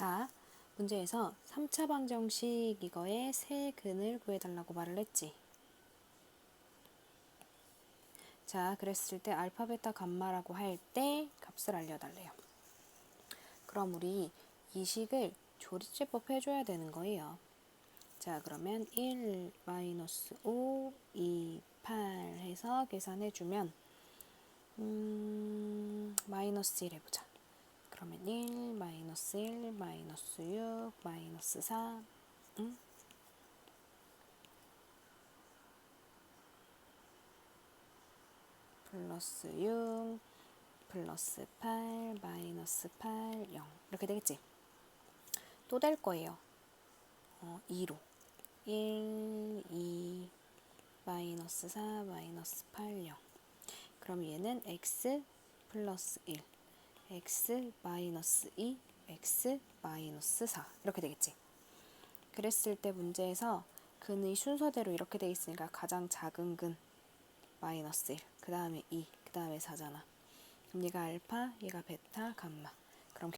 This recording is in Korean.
자, 문제에서 3차 방정식 이거의 세 근을 구해달라고 말을 했지. 자, 그랬을 때 알파, 베타, 감마라고 할 때 값을 알려달래요. 그럼 우리 이 식을 조리제법 해줘야 되는 거예요. 자, 그러면 1, 마이너스 5, 2, 8 해서 계산해주면 음, 마이너스 1 해보자. 그러면 1, 마이너스 1, 마이너스 6, 마이너스 4, 응? 플러스 6, 플러스 8, 마이너스 8, 0 이렇게 되겠지? 또 될 거예요. 어, 2로 1, 2, 마이너스 4, 마이너스 8, 0 그럼 얘는 x 플러스 1 x 마이너스 2 x 마이너스 4 이렇게 되겠지. 그랬을 때 문제에서 근의 순서대로 이렇게 돼 있으니까 가장 작은 근 마이너스 1, 그 다음에 2, 그 다음에 4잖아. 그럼 얘가 알파, 얘가 베타, 감마.